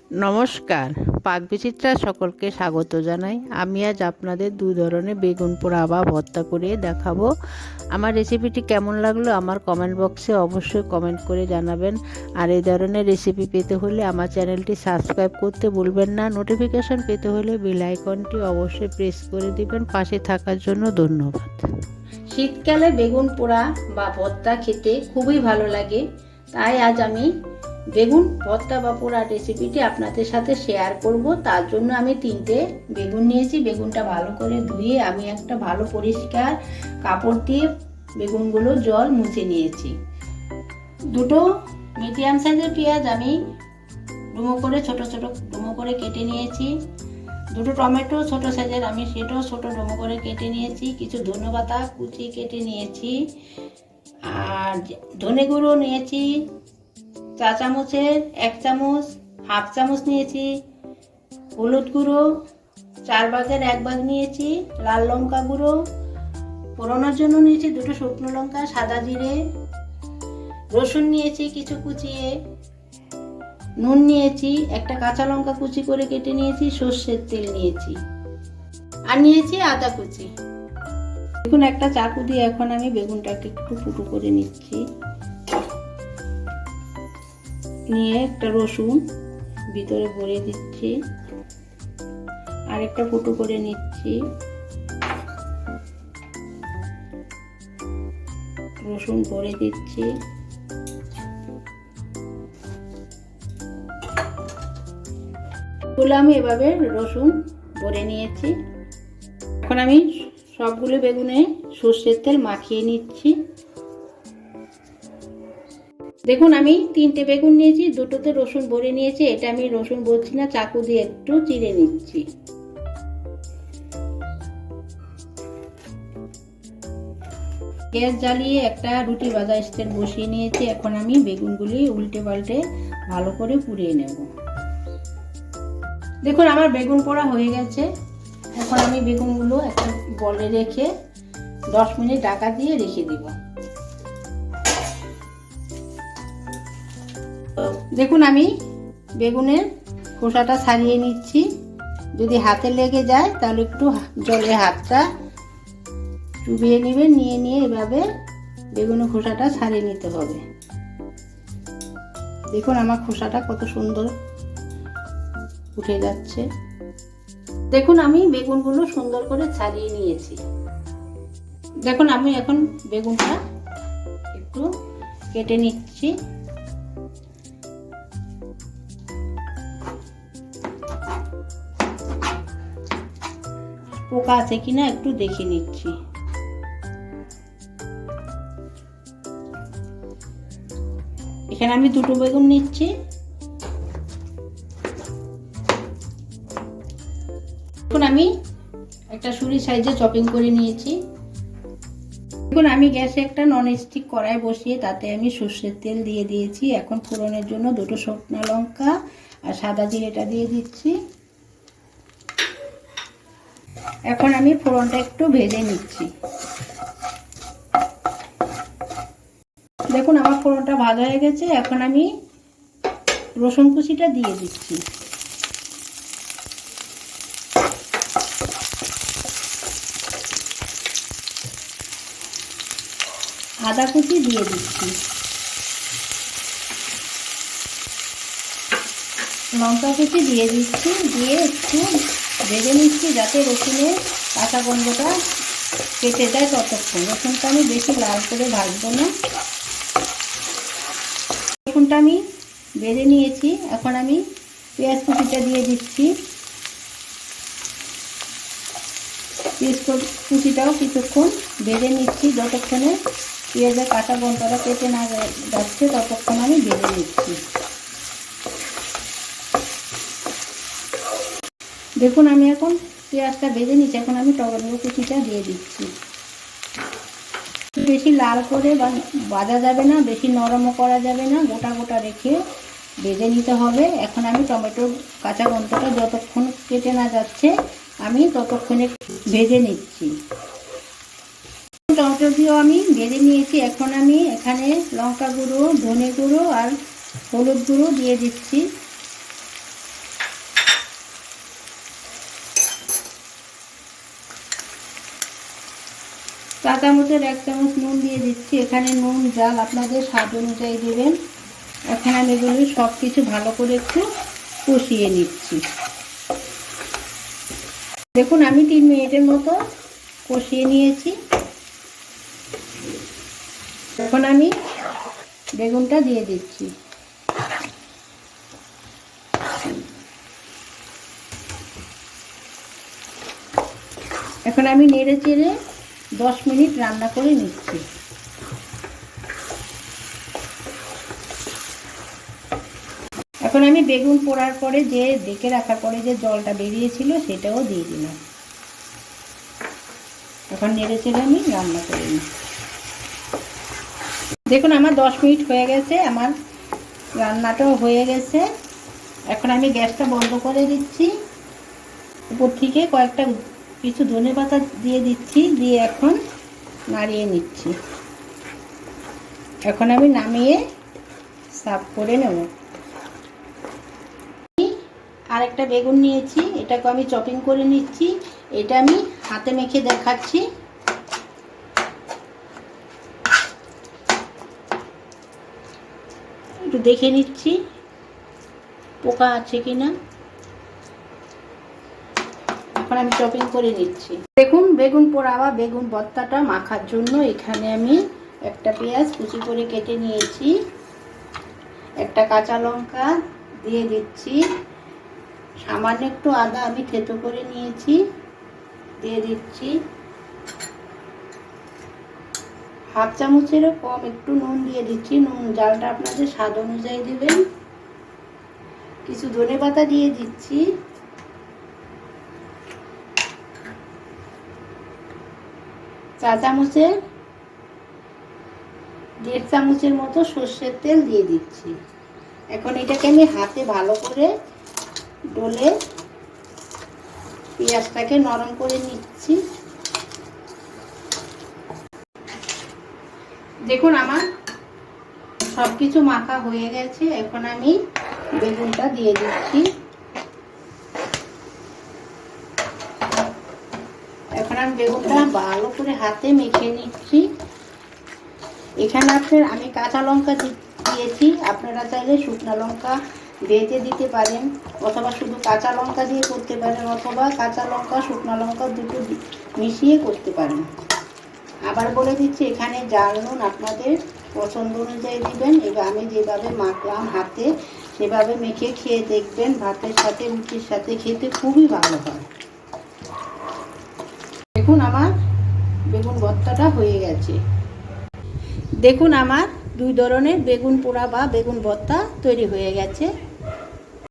নমস্কার, পাক বিচিত্রা সকলকে স্বাগত জানাই। আমি আজ আপনাদের দু ধরনের বেগুন পোড়া বা ভর্তা করে দেখাবো। আমার রেসিপিটি কেমন লাগল আমার কমেন্ট বক্সে অবশ্যই কমেন্ট করে জানাবেন। আর এই ধরনের রেসিপি পেতে হলে আমার চ্যানেলটি সাবস্ক্রাইব করতে ভুলবেন না। নোটিফিকেশন পেতে হলে বেল আইকনটি অবশ্যই প্রেস করে দিবেন। পাশে থাকার জন্য ধন্যবাদ। শীতকালে বেগুন পোড়া বা ভর্তা খেতে খুবই ভালো লাগে। তাই আজ আমি বেগুন ভর্তা বা পোড়া রেসিপিটি আপনাদের সাথে শেয়ার করব। তার জন্য আমি তিনটে বেগুন নিয়েছি। বেগুনটা ভালো করে ধুয়ে আমি একটা ভালো পরিষ্কার কাপড় দিয়ে বেগুনগুলো জল মুছে নিয়েছি। দুটো মিডিয়াম সাইজের পেঁয়াজ আমি ডুমো করে, ছোট ছোট ডুমো করে কেটে নিয়েছি। দুটো টমেটো ছোট সাইজের আমি সেটাও ছোট ডুমো করে কেটে নিয়েছি। কিছু ধনে পাতা কুচি কেটে নিয়েছি। আর ধনে গুঁড়ো নিয়েছি। চা চামচের এক চামচ, হাফ চামচ নিয়েছি। হলুদ গুঁড়ো, চার ভাগের এক ভাগ নিয়েছি। লাল লঙ্কা গুঁড়ো। পোড়ানোর জন্য নিয়েছি দুটো শুকনো লঙ্কা, সাদা জিরে। রসুন নিয়েছি কিছু কুচিয়ে। নুন নিয়েছি, একটা কাঁচা লঙ্কা কুচি করে কেটে নিয়েছি, সর্ষের তেল নিয়েছি। আর নিয়েছি আদা কুচি। দেখুন, একটা চাকু দিয়ে এখন আমি বেগুনটাকে একটু ফুটো করে নিচ্ছি। নিয়ে একটা রসুন ভিতরে ভরে দিচ্ছি। আরেকটা ফুটো করে নিচ্ছি। রসুন ভরে দিচ্ছি। গুলো আমি এভাবে রসুন ভরে নিয়েছি। এখন আমি সবগুলো বেগুনে সর্ষের তেল মাখিয়ে নিচ্ছি। দেখুন, আমি তিনটে বেগুন নিয়েছি, দুটোতে রসুন ভরে নিয়েছি, এটা আমি রসুন বলছি না, চাকু দিয়ে একটু চিড়ে নিচ্ছি। গ্যাস জ্বালিয়ে একটা রুটি বাজা স্টেন বসিয়ে নিয়েছি, এখন আমি বেগুনগুলি উল্টে পাল্টে ভালো করে পুড়িয়ে নেব। দেখুন, আমার বেগুন পোড়া হয়ে গেছে। এখন আমি বেগুনগুলো একটা বলে রেখে দশ মিনিট ঢাকা দিয়ে রেখে দিব। দেখুন আমি বেগুনের খোসাটা ছাড়িয়ে নিচ্ছি। যদি হাতে লেগে যায়, তাহলে একটু জলে হাতটা চুবিয়ে নেবেন, নিয়ে নিয়ে এভাবে বেগুনের খোসাটা ছাড়িয়ে নিতে হবে। দেখুন আমার খোসাটা কত সুন্দর উঠে যাচ্ছে। দেখুন আমি বেগুনগুলো সুন্দর করে ছাড়িয়ে নিয়েছি। দেখুন আমি এখন বেগুনটা একটু কেটে নিচ্ছি। পোকা আছে কিনা একটু দেখে নিচ্ছি। এখানে আমি দুটো বেগুন নিচ্ছি। এখন আমি একটা সুরি সাইজে চপিং করে নিয়েছি। এখন আমি গ্যাসে একটা নন স্টিক কড়াই বসিয়ে তাতে আমি সর্ষের তেল দিয়ে দিয়েছি। এখন ফোড়নের জন্য দুটো শুকনো লঙ্কা আর সাদা জিরেটা দিয়ে দিচ্ছি। এখন আমি ফোড়নটা একটু ভেজে নিচ্ছি। দেখুন, আমার ফোড়নটা ভাজা হয়ে গেছে। এখন আমি রসুন কুচিটা দিয়ে দিচ্ছি। আদা কুচি দিয়ে দিচ্ছি। লঙ্কা কুচি দিয়ে দিচ্ছি। দিয়ে একটু ভেজে নিচ্ছি যাতে রসুনের কাঁচা গন্ধটা কেটে যায় ততক্ষণ। রসুনটা আমি বেশি লাল করে ভাজবো না। রসুনটা আমি বেজে নিয়েছি। এখন আমি পেঁয়াজ কুচিটা দিয়ে দিচ্ছি। পেঁয়াজ কুচিটাও কিছুক্ষণ বেজে নিচ্ছি। যতক্ষণে পেঁয়াজের কাঁচা গন্ধটা কেটে না যাচ্ছে, ততক্ষণ আমি বেজে নিচ্ছি। দেখুন, আমি এখন পেঁয়াজটা ভেজে নিচ্ছি এখন আমি টমেটো কুচিটা দিয়ে দিচ্ছি। বেশি লাল করে বাজা যাবে না, বেশি নরমও করা যাবে না, গোটা গোটা রেখে ভেজে নিতে হবে। এখন আমি টমেটোর কাঁচা গন্ধটা যতক্ষণ কেটে না যাচ্ছে, আমি ততক্ষণে ভেজে নিচ্ছি। টমেটো দিয়েও আমি ভেজে নিয়েছি। এখন আমি এখানে লঙ্কা গুঁড়ো, ধনে গুঁড়ো আর হলুদ গুঁড়ো দিয়ে দিচ্ছি। চামচের এক চামচ নুন দিয়ে দিচ্ছি। এখানে নুন, জাল আপনাদের স্বাদ অনুযায়ী দেবেন। এখন আমি এগুলো সব কিছু ভালো করে একটু কষিয়ে নিচ্ছি। দেখুন, আমি তিন মিনিটের মতো কষিয়ে নিয়েছি। এখন আমি বেগুনটা দিয়ে দিচ্ছি। এখন আমি নেড়ে চেড়ে দশ মিনিট রান্না করে নিচ্ছি। এখন আমি বেগুন পোড়ার পরে যে ডেকে রাখার পরে যে জলটা বেরিয়েছিল সেটাও দিয়ে দিলাম। এখন নেড়ে আমি রান্না করে নিই দেখুন, আমার দশ মিনিট হয়ে গেছে, আমার রান্নাটাও হয়ে গেছে। এখন আমি গ্যাসটা বন্ধ করে দিচ্ছি। উপর থেকে কয়েকটা কিছু ধনে পাতা দিয়ে দিচ্ছি, দিয়ে এখন নাড়িয়ে নিচ্ছি। এখন আমি নামিয়ে সাফ করে নেব। আরেকটা বেগুন নিয়েছি, এটাকে আমি চপিং করে নিচ্ছি। এটা আমি হাতে মেখে দেখাচ্ছি। একটু দেখে নিচ্ছি, পোকা আছে কিনা। এখন আমি চপিং করে নিচ্ছি। দেখুন, বেগুন পোড়া বা বেগুন ভর্তাটা মাখার জন্য এখানে আমি একটা পেঁয়াজ কুচি করে কেটে নিয়েছি। একটা কাঁচা লঙ্কা দিয়ে দিচ্ছি। সামান্য একটু আদা আমি থেতো করে নিয়েছি। দিয়ে দিচ্ছি। হাফ চামচেরও কম একটু নুন দিয়ে দিচ্ছি। নুন, জালটা আপনাদের স্বাদ অনুযায়ী দেবেন। কিছু ধনে পাতা দিয়ে দিচ্ছি। চা চামচের দেড় চামচের মতো সর্ষের তেল দিয়ে দিচ্ছি। এখন এটাকে আমি হাতে ভালো করে ডলে পেঁয়াজটাকে নরম করে নিচ্ছি। দেখুন আমার সব কিছু মাখা হয়ে গেছে। এখন আমি বেগুনটা দিয়ে দিচ্ছি। আমি বেগুনটা ভালো করে হাতে মেখে নিচ্ছি। এখানে আপনার আমি কাঁচা লঙ্কা দিয়েছি। আপনারা চাইলে শুকনো লঙ্কা ভেজে দিতে পারেন, অথবা শুধু কাঁচা লঙ্কা দিয়ে করতে পারেন, অথবা কাঁচা লঙ্কা, শুকনো লঙ্কা দুটো মিশিয়ে করতে পারেন। আবার বলে দিচ্ছি, এখানে জাল নুন আপনাদের পছন্দ অনুযায়ী দিবেন। এবার আমি যেভাবে মাখলাম হাতে, সেভাবে মেখে খেয়ে দেখবেন, ভাতের সাথে, রুটির সাথে খেতে খুবই ভালো হয়। দেখুন আমার বেগুন ভর্তাটা হয়ে গেছে। দেখুন আমার দুই ধরনের বেগুন পোড়া বা বেগুন ভর্তা তৈরি হয়ে গেছে।